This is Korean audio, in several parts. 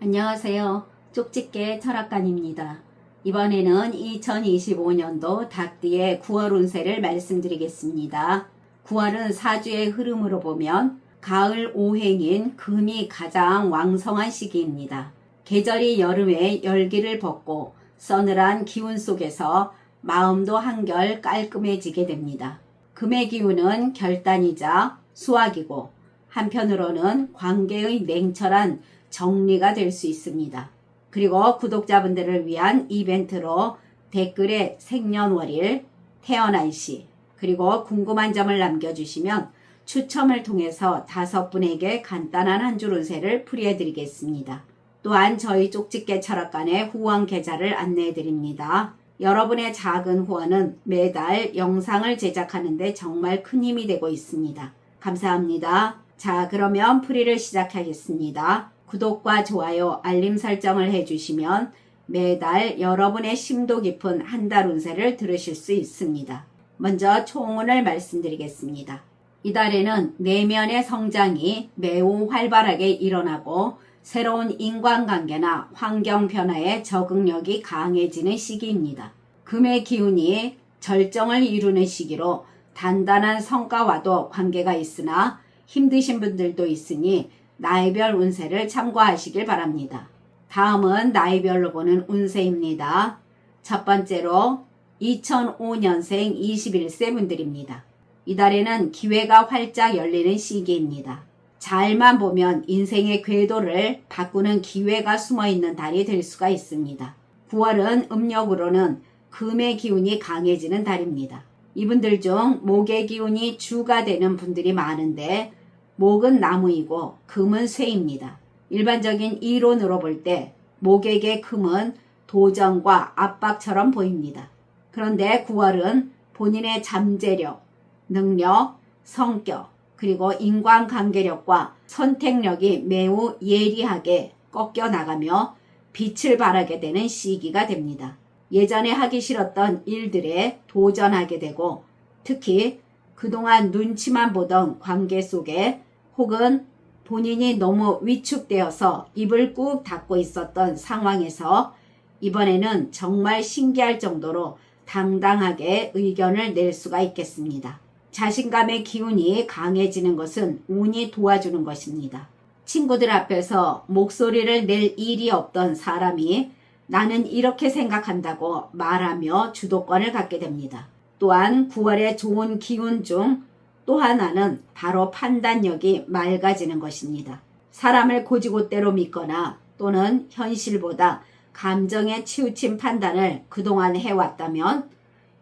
안녕하세요. 쪽집게 철학관입니다. 이번에는 2025년도 닭띠의 9월 운세를 말씀드리겠습니다. 9월은 사주의 흐름으로 보면 가을 오행인 금이 가장 왕성한 시기입니다. 계절이 여름에 열기를 벗고 서늘한 기운 속에서 마음도 한결 깔끔해지게 됩니다. 금의 기운은 결단이자 수학이고 한편으로는 관계의 냉철한 정리가 될 수 있습니다. 그리고 구독자분들을 위한 이벤트로 댓글에 생년월일, 태어난 시, 그리고 궁금한 점을 남겨주시면 추첨을 통해서 다섯 분에게 간단한 한 줄 운세를 풀이해 드리겠습니다. 또한 저희 쪽집게 철학관의 후원 계좌를 안내해 드립니다. 여러분의 작은 후원은 매달 영상을 제작하는데 정말 큰 힘이 되고 있습니다. 감사합니다. 자, 그러면 풀이를 시작하겠습니다. 구독과 좋아요, 알림 설정을 해주시면 매달 여러분의 심도 깊은 한 달 운세를 들으실 수 있습니다. 먼저 총운을 말씀드리겠습니다. 이달에는 내면의 성장이 매우 활발하게 일어나고 새로운 인간관계나 환경 변화에 적응력이 강해지는 시기입니다. 금의 기운이 절정을 이루는 시기로 단단한 성과와도 관계가 있으나 힘드신 분들도 있으니 나이별 운세를 참고하시길 바랍니다. 다음은 나이별로 보는 운세입니다. 첫 번째로 2005년생 21세 분들입니다. 이달에는 기회가 활짝 열리는 시기입니다. 잘만 보면 인생의 궤도를 바꾸는 기회가 숨어 있는 달이 될 수가 있습니다. 9월은 음력으로는 금의 기운이 강해지는 달입니다. 이분들 중 목의 기운이 주가 되는 분들이 많은데 목은 나무이고 금은 쇠입니다. 일반적인 이론으로 볼 때 목에게 금은 도전과 압박처럼 보입니다. 그런데 9월은 본인의 잠재력, 능력, 성격, 그리고 인간관계력과 선택력이 매우 예리하게 꺾여 나가며 빛을 발하게 되는 시기가 됩니다. 예전에 하기 싫었던 일들에 도전하게 되고 특히 그동안 눈치만 보던 관계 속에 혹은 본인이 너무 위축되어서 입을 꾹 닫고 있었던 상황에서 이번에는 정말 신기할 정도로 당당하게 의견을 낼 수가 있겠습니다. 자신감의 기운이 강해지는 것은 운이 도와주는 것입니다. 친구들 앞에서 목소리를 낼 일이 없던 사람이 나는 이렇게 생각한다고 말하며 주도권을 갖게 됩니다. 또한 9월의 좋은 기운 중 또 하나는 바로 판단력이 맑아지는 것입니다. 사람을 고지고대로 믿거나 또는 현실보다 감정에 치우친 판단을 그동안 해왔다면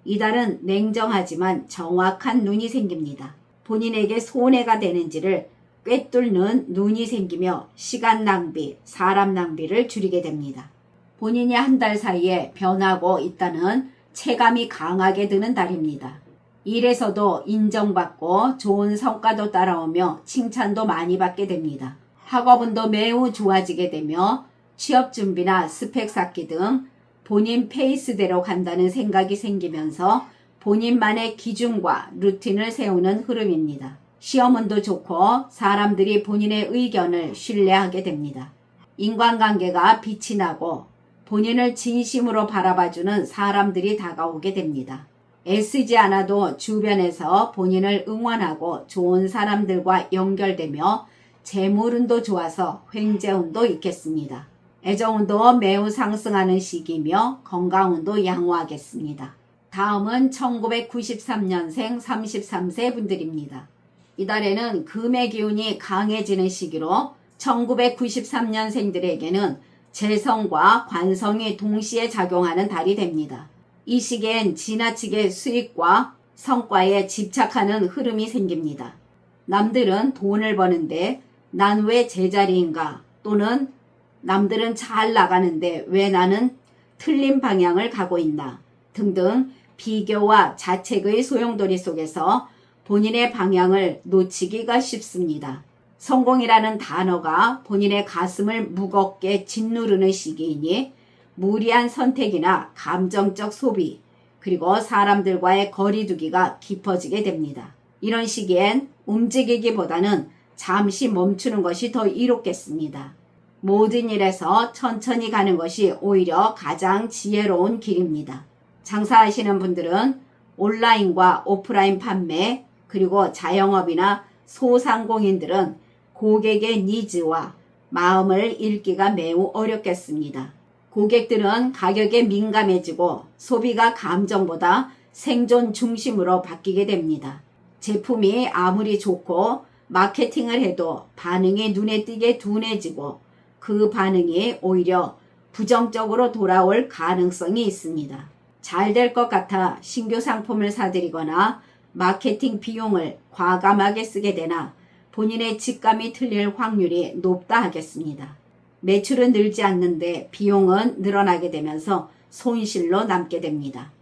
이달은 냉정하지만 정확한 눈이 생깁니다. 본인에게 손해가 되는지를 꿰뚫는 눈이 생기며 시간 낭비, 사람 낭비를 줄이게 됩니다. 본인이 한 달 사이에 변하고 있다는 체감이 강하게 드는 달입니다. 일에서도 인정받고 좋은 성과도 따라오며 칭찬도 많이 받게 됩니다. 학업운도 매우 좋아지게 되며 취업 준비나 스펙 쌓기 등 본인 페이스대로 간다는 생각이 생기면서 본인만의 기준과 루틴을 세우는 흐름입니다. 시험운도 좋고 사람들이 본인의 의견을 신뢰하게 됩니다. 인간관계가 빛이 나고 본인을 진심으로 바라봐주는 사람들이 다가오게 됩니다. 애쓰지 않아도 주변에서 본인을 응원하고 좋은 사람들과 연결되며 재물운도 좋아서 횡재운도 있겠습니다. 애정운도 매우 상승하는 시기며 건강운도 양호하겠습니다. 다음은 1993년생 33세 분들입니다. 이달에는 금의 기운이 강해지는 시기로 1993년생들에게는 재성과 관성이 동시에 작용하는 달이 됩니다. 이 시기엔 지나치게 수익과 성과에 집착하는 흐름이 생깁니다. 남들은 돈을 버는데 난 왜 제자리인가 또는 남들은 잘 나가는데 왜 나는 틀린 방향을 가고 있나 등등 비교와 자책의 소용돌이 속에서 본인의 방향을 놓치기가 쉽습니다. 성공이라는 단어가 본인의 가슴을 무겁게 짓누르는 시기이니 무리한 선택이나 감정적 소비, 그리고 사람들과의 거리두기가 깊어지게 됩니다. 이런 시기엔 움직이기보다는 잠시 멈추는 것이 더 이롭겠습니다. 모든 일에서 천천히 가는 것이 오히려 가장 지혜로운 길입니다. 장사하시는 분들은 온라인과 오프라인 판매, 그리고 자영업이나 소상공인들은 고객의 니즈와 마음을 읽기가 매우 어렵겠습니다. 고객들은 가격에 민감해지고 소비가 감정보다 생존 중심으로 바뀌게 됩니다. 제품이 아무리 좋고 마케팅을 해도 반응이 눈에 띄게 둔해지고 그 반응이 오히려 부정적으로 돌아올 가능성이 있습니다. 잘 될 것 같아 신규 상품을 사들이거나 마케팅 비용을 과감하게 쓰게 되나 본인의 직감이 틀릴 확률이 높다 하겠습니다. 매출은 늘지 않는데 비용은 늘어나게 되면서 손실로 남게 됩니다.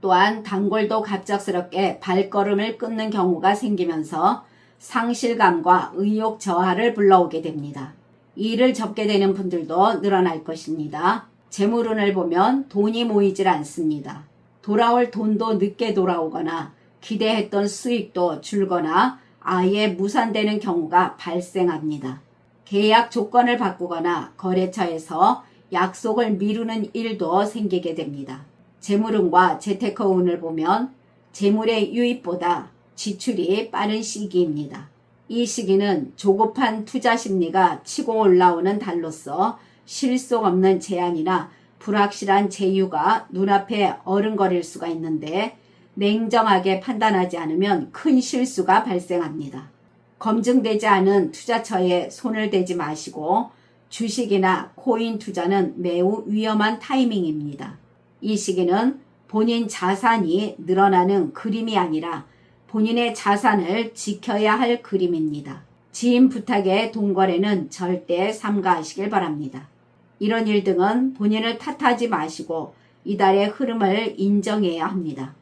또한 단골도 갑작스럽게 발걸음을 끊는 경우가 생기면서 상실감과 의욕 저하를 불러오게 됩니다. 일을 접게 되는 분들도 늘어날 것입니다. 재물운을 보면 돈이 모이질 않습니다. 돌아올 돈도 늦게 돌아오거나 기대했던 수익도 줄거나 아예 무산되는 경우가 발생합니다. 계약 조건을 바꾸거나 거래처에서 약속을 미루는 일도 생기게 됩니다. 재물운과 재테크운을 보면 재물의 유입보다 지출이 빠른 시기입니다. 이 시기는 조급한 투자 심리가 치고 올라오는 달로서 실속 없는 제한이나 불확실한 제휴가 눈앞에 어른거릴 수가 있는데 냉정하게 판단하지 않으면 큰 실수가 발생합니다. 검증되지 않은 투자처에 손을 대지 마시고 주식이나 코인 투자는 매우 위험한 타이밍입니다. 이 시기는 본인 자산이 늘어나는 그림이 아니라 본인의 자산을 지켜야 할 그림입니다. 지인 부탁에 동거래는 절대 삼가하시길 바랍니다. 이런 일 등은 본인을 탓하지 마시고 이달의 흐름을 인정해야 합니다.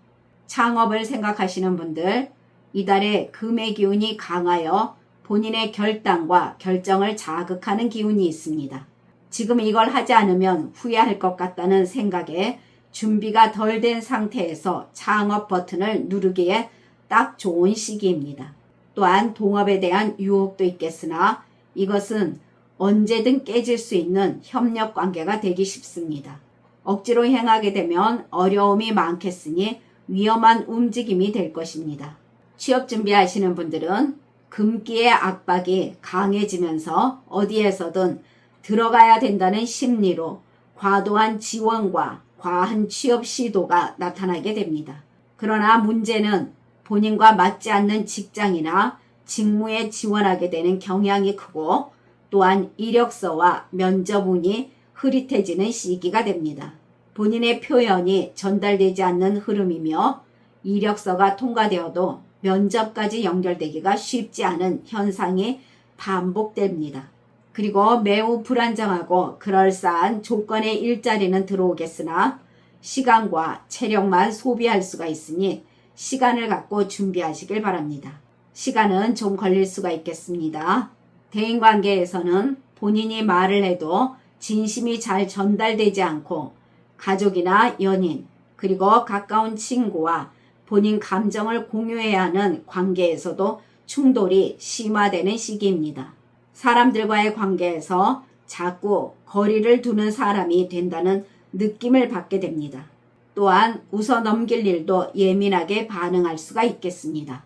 창업을 생각하시는 분들, 이달에 금의 기운이 강하여 본인의 결단과 결정을 자극하는 기운이 있습니다. 지금 이걸 하지 않으면 후회할 것 같다는 생각에 준비가 덜 된 상태에서 창업 버튼을 누르기에 딱 좋은 시기입니다. 또한 동업에 대한 유혹도 있겠으나 이것은 언제든 깨질 수 있는 협력 관계가 되기 쉽습니다. 억지로 행하게 되면 어려움이 많겠으니 위험한 움직임이 될 것입니다. 취업 준비하시는 분들은 금기의 압박이 강해지면서 어디에서든 들어가야 된다는 심리로 과도한 지원과 과한 취업 시도가 나타나게 됩니다. 그러나 문제는 본인과 맞지 않는 직장이나 직무에 지원하게 되는 경향이 크고 또한 이력서와 면접운이 흐릿해지는 시기가 됩니다. 본인의 표현이 전달되지 않는 흐름이며 이력서가 통과되어도 면접까지 연결되기가 쉽지 않은 현상이 반복됩니다. 그리고 매우 불안정하고 그럴싸한 조건의 일자리는 들어오겠으나 시간과 체력만 소비할 수가 있으니 시간을 갖고 준비하시길 바랍니다. 시간은 좀 걸릴 수가 있겠습니다. 대인 관계에서는 본인이 말을 해도 진심이 잘 전달되지 않고 가족이나 연인, 그리고 가까운 친구와 본인 감정을 공유해야 하는 관계에서도 충돌이 심화되는 시기입니다. 사람들과의 관계에서 자꾸 거리를 두는 사람이 된다는 느낌을 받게 됩니다. 또한 웃어 넘길 일도 예민하게 반응할 수가 있겠습니다.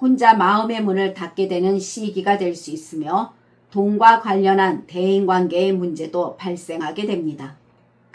혼자 마음의 문을 닫게 되는 시기가 될 수 있으며 돈과 관련한 대인관계의 문제도 발생하게 됩니다.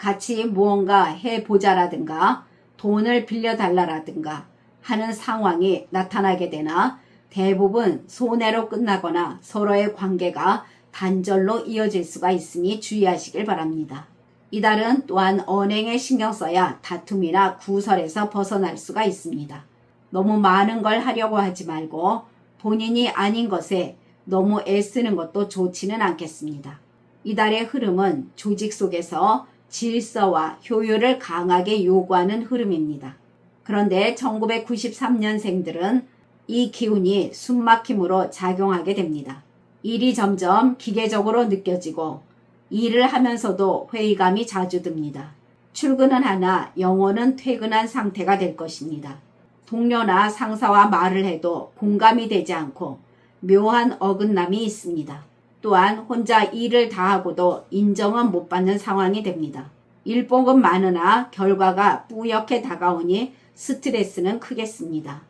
같이 무언가 해보자라든가 돈을 빌려달라라든가 하는 상황이 나타나게 되나 대부분 손해로 끝나거나 서로의 관계가 단절로 이어질 수가 있으니 주의하시길 바랍니다. 이달은 또한 언행에 신경 써야 다툼이나 구설에서 벗어날 수가 있습니다. 너무 많은 걸 하려고 하지 말고 본인이 아닌 것에 너무 애쓰는 것도 좋지는 않겠습니다. 이달의 흐름은 조직 속에서 질서와 효율을 강하게 요구하는 흐름입니다. 그런데 1993년생들은 이 기운이 숨막힘으로 작용하게 됩니다. 일이 점점 기계적으로 느껴지고 일을 하면서도 회의감이 자주 듭니다. 출근은 하나 영혼은 퇴근한 상태가 될 것입니다. 동료나 상사와 말을 해도 공감이 되지 않고 묘한 어긋남이 있습니다. 또한 혼자 일을 다 하고도 인정은 못 받는 상황이 됩니다. 일복은 많으나 결과가 뿌옇게 다가오니 스트레스는 크겠습니다.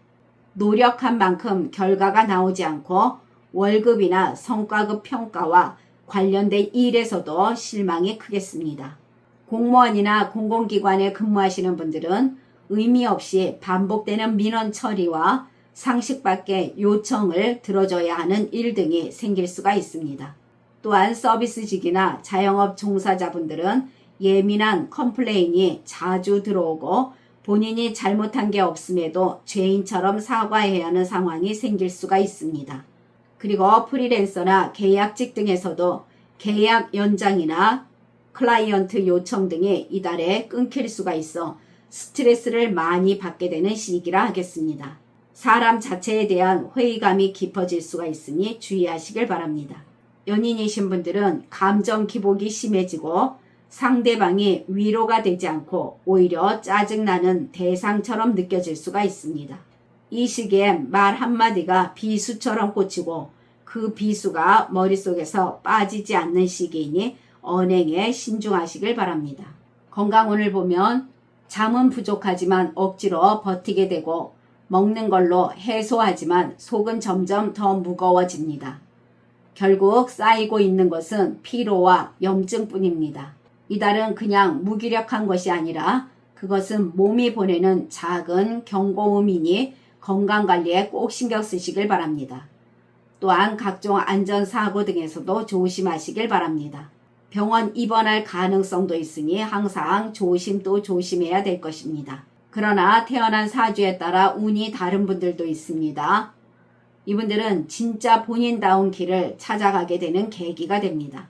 노력한 만큼 결과가 나오지 않고 월급이나 성과급 평가와 관련된 일에서도 실망이 크겠습니다. 공무원이나 공공기관에 근무하시는 분들은 의미 없이 반복되는 민원 처리와 상식 밖의 요청을 들어줘야 하는 일 등이 생길 수가 있습니다. 또한 서비스직이나 자영업 종사자분들은 예민한 컴플레인이 자주 들어오고 본인이 잘못한 게 없음에도 죄인처럼 사과해야 하는 상황이 생길 수가 있습니다. 그리고 프리랜서나 계약직 등에서도 계약 연장이나 클라이언트 요청 등이 이달에 끊길 수가 있어 스트레스를 많이 받게 되는 시기라 하겠습니다. 사람 자체에 대한 회의감이 깊어질 수가 있으니 주의하시길 바랍니다. 연인이신 분들은 감정 기복이 심해지고 상대방이 위로가 되지 않고 오히려 짜증나는 대상처럼 느껴질 수가 있습니다. 이 시기에 말 한마디가 비수처럼 꽂히고 그 비수가 머릿속에서 빠지지 않는 시기이니 언행에 신중하시길 바랍니다. 건강운을 보면 잠은 부족하지만 억지로 버티게 되고 먹는 걸로 해소하지만 속은 점점 더 무거워집니다. 결국 쌓이고 있는 것은 피로와 염증뿐입니다. 이달은 그냥 무기력한 것이 아니라 그것은 몸이 보내는 작은 경고음이니 건강관리에 꼭 신경 쓰시길 바랍니다. 또한 각종 안전사고 등에서도 조심하시길 바랍니다. 병원 입원할 가능성도 있으니 항상 조심 또 조심해야 될 것입니다. 그러나 태어난 사주에 따라 운이 다른 분들도 있습니다. 이분들은 진짜 본인다운 길을 찾아가게 되는 계기가 됩니다.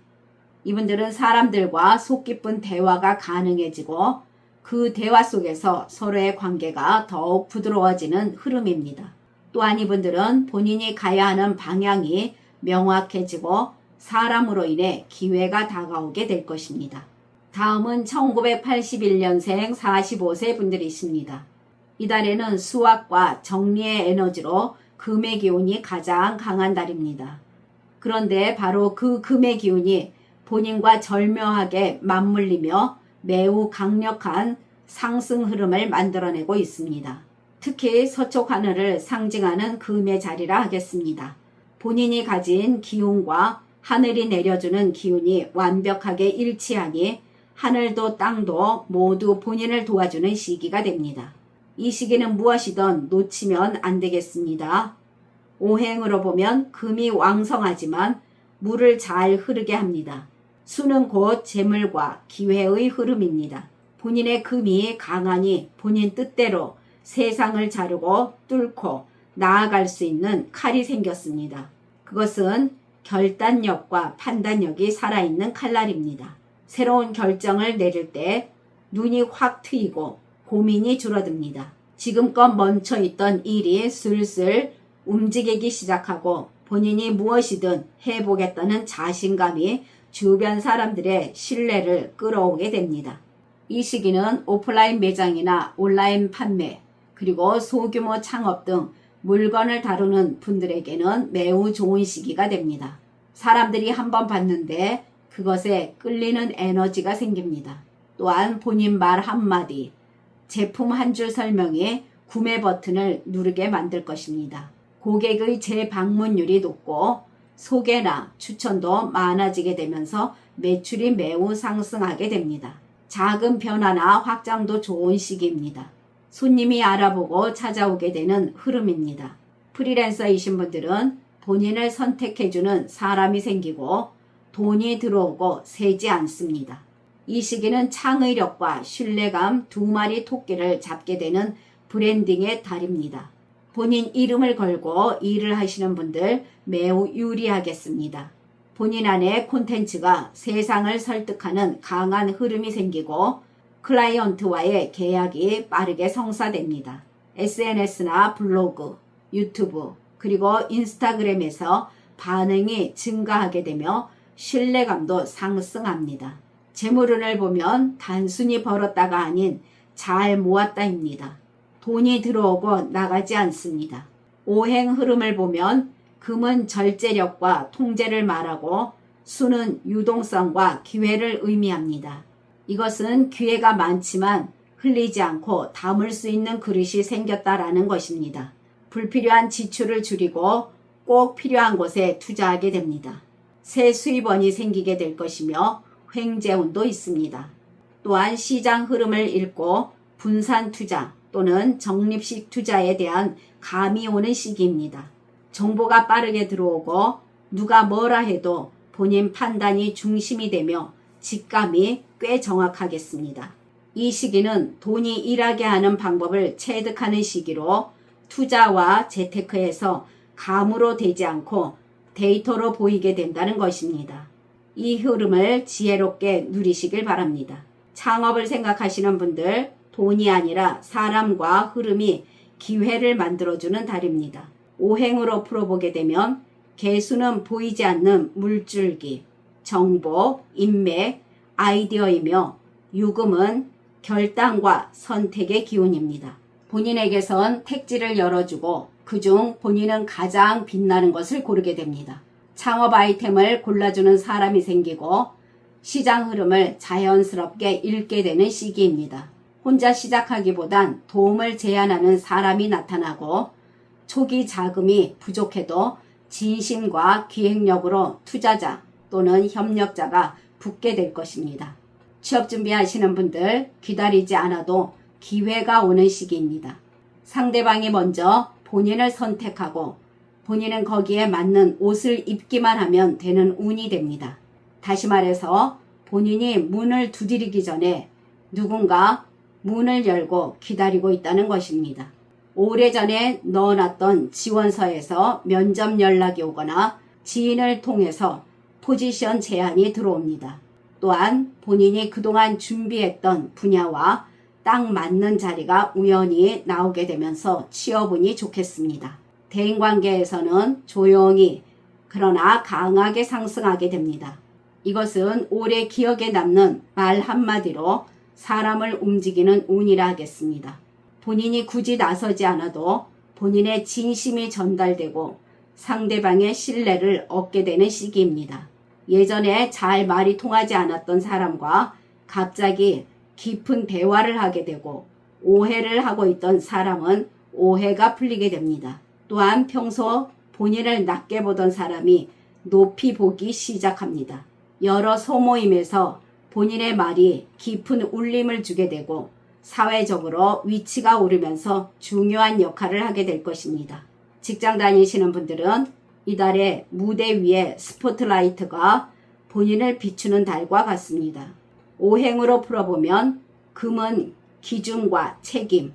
이분들은 사람들과 속 깊은 대화가 가능해지고 그 대화 속에서 서로의 관계가 더욱 부드러워지는 흐름입니다. 또한 이분들은 본인이 가야 하는 방향이 명확해지고 사람으로 인해 기회가 다가오게 될 것입니다. 다음은 1981년생 45세 분들이십니다. 이달에는 수학과 정리의 에너지로 금의 기운이 가장 강한 달입니다. 그런데 바로 그 금의 기운이 본인과 절묘하게 맞물리며 매우 강력한 상승 흐름을 만들어내고 있습니다. 특히 서쪽 하늘을 상징하는 금의 자리라 하겠습니다. 본인이 가진 기운과 하늘이 내려주는 기운이 완벽하게 일치하니 하늘도 땅도 모두 본인을 도와주는 시기가 됩니다. 이 시기는 무엇이든 놓치면 안 되겠습니다. 오행으로 보면 금이 왕성하지만 물을 잘 흐르게 합니다. 수는 곧 재물과 기회의 흐름입니다. 본인의 금이 강하니 본인 뜻대로 세상을 자르고 뚫고 나아갈 수 있는 칼이 생겼습니다. 그것은 결단력과 판단력이 살아있는 칼날입니다. 새로운 결정을 내릴 때 눈이 확 트이고 고민이 줄어듭니다. 지금껏 멈춰있던 일이 슬슬 움직이기 시작하고 본인이 무엇이든 해보겠다는 자신감이 주변 사람들의 신뢰를 끌어오게 됩니다. 이 시기는 오프라인 매장이나 온라인 판매, 그리고 소규모 창업 등 물건을 다루는 분들에게는 매우 좋은 시기가 됩니다. 사람들이 한번 봤는데 그것에 끌리는 에너지가 생깁니다. 또한 본인 말 한마디, 제품 한 줄 설명에 구매 버튼을 누르게 만들 것입니다. 고객의 재방문율이 높고 소개나 추천도 많아지게 되면서 매출이 매우 상승하게 됩니다. 작은 변화나 확장도 좋은 시기입니다. 손님이 알아보고 찾아오게 되는 흐름입니다. 프리랜서이신 분들은 본인을 선택해주는 사람이 생기고 돈이 들어오고 새지 않습니다. 이 시기는 창의력과 신뢰감 두 마리 토끼를 잡게 되는 브랜딩의 달입니다. 본인 이름을 걸고 일을 하시는 분들 매우 유리하겠습니다. 본인 안에 콘텐츠가 세상을 설득하는 강한 흐름이 생기고 클라이언트와의 계약이 빠르게 성사됩니다. SNS나 블로그, 유튜브, 그리고 인스타그램에서 반응이 증가하게 되며 신뢰감도 상승합니다. 재물운을 보면 단순히 벌었다가 아닌 잘 모았다입니다. 돈이 들어오고 나가지 않습니다. 오행 흐름을 보면 금은 절제력과 통제를 말하고 수는 유동성과 기회를 의미합니다. 이것은 기회가 많지만 흘리지 않고 담을 수 있는 그릇이 생겼다라는 것입니다. 불필요한 지출을 줄이고 꼭 필요한 곳에 투자하게 됩니다. 새 수입원이 생기게 될 것이며 횡재운도 있습니다. 또한 시장 흐름을 읽고 분산 투자 또는 적립식 투자에 대한 감이 오는 시기입니다. 정보가 빠르게 들어오고 누가 뭐라 해도 본인 판단이 중심이 되며 직감이 꽤 정확하겠습니다. 이 시기는 돈이 일하게 하는 방법을 체득하는 시기로 투자와 재테크에서 감으로 되지 않고 데이터로 보이게 된다는 것입니다. 이 흐름을 지혜롭게 누리시길 바랍니다. 창업을 생각하시는 분들, 돈이 아니라 사람과 흐름이 기회를 만들어주는 달입니다. 오행으로 풀어보게 되면 개수는 보이지 않는 물줄기, 정보, 인맥, 아이디어이며 유금은 결단과 선택의 기운입니다. 본인에게선 택지를 열어주고 그중 본인은 가장 빛나는 것을 고르게 됩니다. 창업 아이템을 골라주는 사람이 생기고 시장 흐름을 자연스럽게 읽게 되는 시기입니다. 혼자 시작하기보단 도움을 제안하는 사람이 나타나고 초기 자금이 부족해도 진심과 기획력으로 투자자 또는 협력자가 붙게 될 것입니다. 취업 준비하시는 분들 기다리지 않아도 기회가 오는 시기입니다. 상대방이 먼저 본인을 선택하고 본인은 거기에 맞는 옷을 입기만 하면 되는 운이 됩니다. 다시 말해서 본인이 문을 두드리기 전에 누군가 문을 열고 기다리고 있다는 것입니다. 오래전에 넣어놨던 지원서에서 면접 연락이 오거나 지인을 통해서 포지션 제안이 들어옵니다. 또한 본인이 그동안 준비했던 분야와 딱 맞는 자리가 우연히 나오게 되면서 취업운이 좋겠습니다. 대인관계에서는 조용히 그러나 강하게 상승하게 됩니다. 이것은 오래 기억에 남는 말 한마디로 사람을 움직이는 운이라 하겠습니다. 본인이 굳이 나서지 않아도 본인의 진심이 전달되고 상대방의 신뢰를 얻게 되는 시기입니다. 예전에 잘 말이 통하지 않았던 사람과 갑자기 깊은 대화를 하게 되고 오해를 하고 있던 사람은 오해가 풀리게 됩니다. 또한 평소 본인을 낮게 보던 사람이 높이 보기 시작합니다. 여러 소모임에서 본인의 말이 깊은 울림을 주게 되고 사회적으로 위치가 오르면서 중요한 역할을 하게 될 것입니다. 직장 다니시는 분들은 이달에 무대 위에 스포트라이트가 본인을 비추는 달과 같습니다. 오행으로 풀어보면 금은 기준과 책임,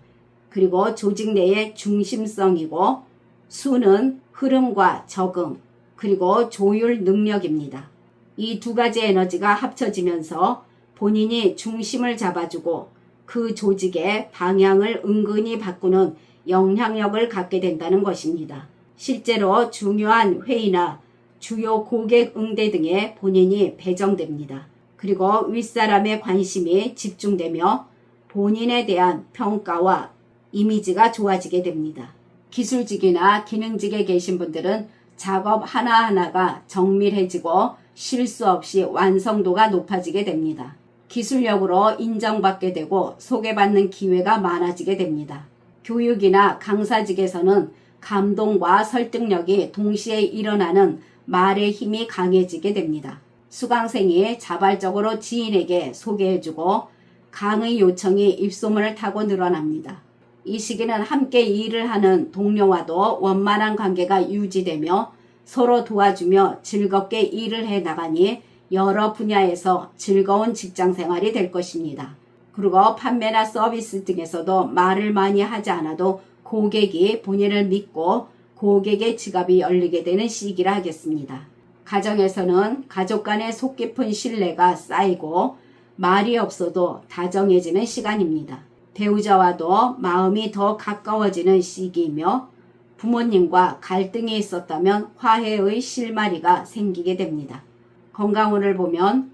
그리고 조직 내의 중심성이고 수는 흐름과 적응, 그리고 조율 능력입니다. 이 두 가지 에너지가 합쳐지면서 본인이 중심을 잡아주고 그 조직의 방향을 은근히 바꾸는 영향력을 갖게 된다는 것입니다. 실제로 중요한 회의나 주요 고객 응대 등에 본인이 배정됩니다. 그리고 윗사람의 관심이 집중되며 본인에 대한 평가와 이미지가 좋아지게 됩니다. 기술직이나 기능직에 계신 분들은 작업 하나하나가 정밀해지고 실수 없이 완성도가 높아지게 됩니다. 기술력으로 인정받게 되고 소개받는 기회가 많아지게 됩니다. 교육이나 강사직에서는 감동과 설득력이 동시에 일어나는 말의 힘이 강해지게 됩니다. 수강생이 자발적으로 지인에게 소개해주고 강의 요청이 입소문을 타고 늘어납니다. 이 시기는 함께 일을 하는 동료와도 원만한 관계가 유지되며 서로 도와주며 즐겁게 일을 해 나가니 여러 분야에서 즐거운 직장 생활이 될 것입니다. 그리고 판매나 서비스 등에서도 말을 많이 하지 않아도 고객이 본인을 믿고 고객의 지갑이 열리게 되는 시기라 하겠습니다. 가정에서는 가족 간의 속 깊은 신뢰가 쌓이고 말이 없어도 다정해지는 시간입니다. 배우자와도 마음이 더 가까워지는 시기이며 부모님과 갈등이 있었다면 화해의 실마리가 생기게 됩니다. 건강운을 보면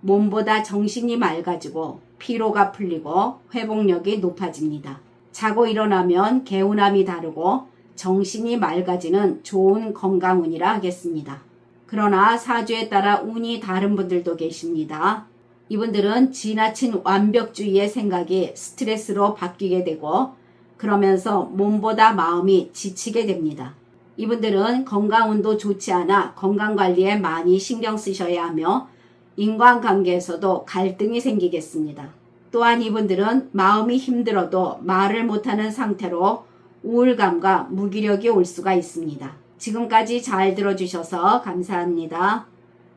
몸보다 정신이 맑아지고 피로가 풀리고 회복력이 높아집니다. 자고 일어나면 개운함이 다르고 정신이 맑아지는 좋은 건강운이라 하겠습니다. 그러나 사주에 따라 운이 다른 분들도 계십니다. 이분들은 지나친 완벽주의의 생각이 스트레스로 바뀌게 되고 그러면서 몸보다 마음이 지치게 됩니다. 이분들은 건강운도 좋지 않아 건강관리에 많이 신경 쓰셔야 하며 인간관계에서도 갈등이 생기겠습니다. 또한 이분들은 마음이 힘들어도 말을 못하는 상태로 우울감과 무기력이 올 수가 있습니다. 지금까지 잘 들어주셔서 감사합니다.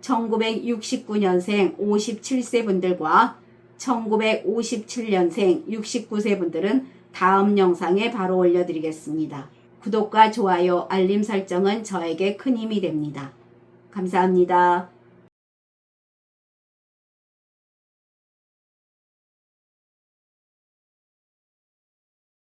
1969년생 57세 분들과 1957년생 69세 분들은 다음 영상에 바로 올려드리겠습니다. 구독과 좋아요, 알림 설정은 저에게 큰 힘이 됩니다. 감사합니다.